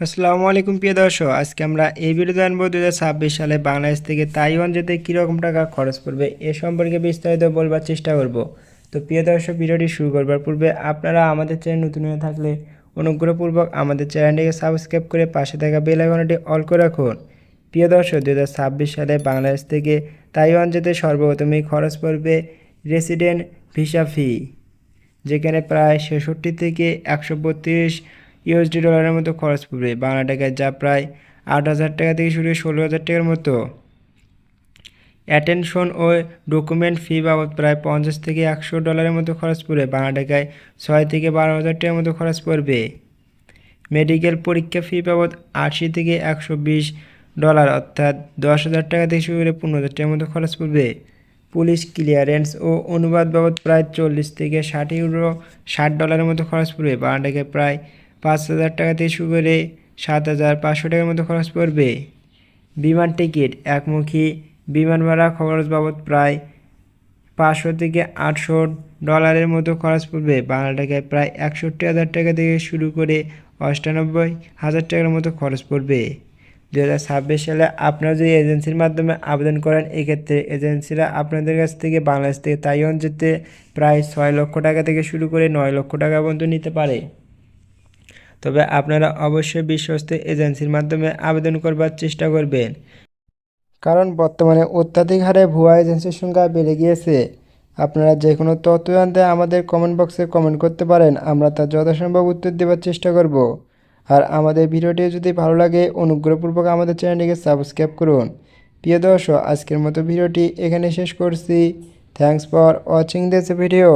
আসসালামু আলাইকুম, প্রিয় দর্শক। আজকে আমরা এই ভিডিও জানব দু হাজার ছাব্বিশ সালে বাংলাদেশ থেকে তাইওয়ান যেতে কীরকম টাকা খরচ পড়বে এ সম্পর্কে বিস্তারিত বলবার চেষ্টা করব। তো প্রিয় দর্শক, ভিডিওটি শুরু করবার পূর্বে আপনারা আমাদের চ্যানেল নতুন হয়ে থাকলে অনুগ্রহপূর্বক আমাদের চ্যানেলটিকে সাবস্ক্রাইব করে পাশে থাকা বেল আইকনটি অল করে রাখুন। প্রিয় দর্শক দু হাজার ছাব্বিশ সালে বাংলাদেশ থেকে তাইওয়ান যেতে সর্বপ্রথমেই খরচ পড়বে রেসিডেন্ট ভিসা ফি, যেখানে প্রায় ছেষট্টি থেকে একশো বত্রিশ ইউএসডি ডলারের মতো খরচ পড়বে। বাংলা টাকায় যা প্রায় আট হাজার টাকা থেকে শুরু ষোলো হাজার টাকার মতো। অ্যাটেনশন ও ডকুমেন্ট ফি বাবদ প্রায় পঞ্চাশ থেকে একশো ডলারের মতো খরচ পড়বে। বাংলা টাকায় ছয় থেকে বারো হাজার টাকার মতো খরচ পড়বে। মেডিকেল পরীক্ষা ফি বাবদ আশি থেকে একশো বিশ ডলার, অর্থাৎ দশ হাজার টাকা থেকে শুরু করে পনেরো হাজার টাকার মতো খরচ পড়বে। পুলিশ ক্লিয়ারেন্স ও অনুবাদ বাবদ প্রায় চল্লিশ থেকে ষাট ইউরো ষাট ডলারের মতো খরচ পড়বে। বাংলা টাকায় প্রায় পাঁচ হাজার টাকা থেকে শুরু করে সাত হাজার পাঁচশো টাকার মতো খরচ পড়বে। বিমান টিকিট একমুখী, বিমান ভাড়া খরচ বাবদ প্রায় পাঁচশো থেকে আটশো ডলারের মতো খরচ পড়বে। বাংলা টাকায় প্রায় একষট্টি হাজার টাকা থেকে শুরু করে অষ্টানব্বই হাজার টাকার মতো খরচ পড়বে। দু হাজার ছাব্বিশ সালে আপনারা যদি এজেন্সির মাধ্যমে আবেদন করেন, এক্ষেত্রে এজেন্সিরা আপনাদের কাছ থেকে বাংলাদেশ থেকে তাইওয়ান যেতে প্রায় ছয় লক্ষ টাকা থেকে শুরু করে নয় লক্ষ টাকা পর্যন্ত নিতে পারে। তবে আপনারা অবশ্যই বিশ্বস্ত এজেন্সির মাধ্যমে আবেদন করবার চেষ্টা করবেন। কারণ বর্তমানে অত্যাধিক হারে ভুয়া এজেন্সির সংখ্যা বেড়ে গিয়েছে। আপনারা যে কোনো তথ্য জানতে আমাদের কমেন্ট বক্সে কমেন্ট করতে পারেন, আমরা তার যথাসম্ভব উত্তর দেওয়ার চেষ্টা করব। আর আমাদের ভিডিওটি যদি ভালো লাগে, অনুগ্রহপূর্বক আমাদের চ্যানেলটিকে সাবস্ক্রাইব করুন। প্রিয় দর্শক, আজকের মতো ভিডিওটি এখানে শেষ করছি। Thanks for watching this video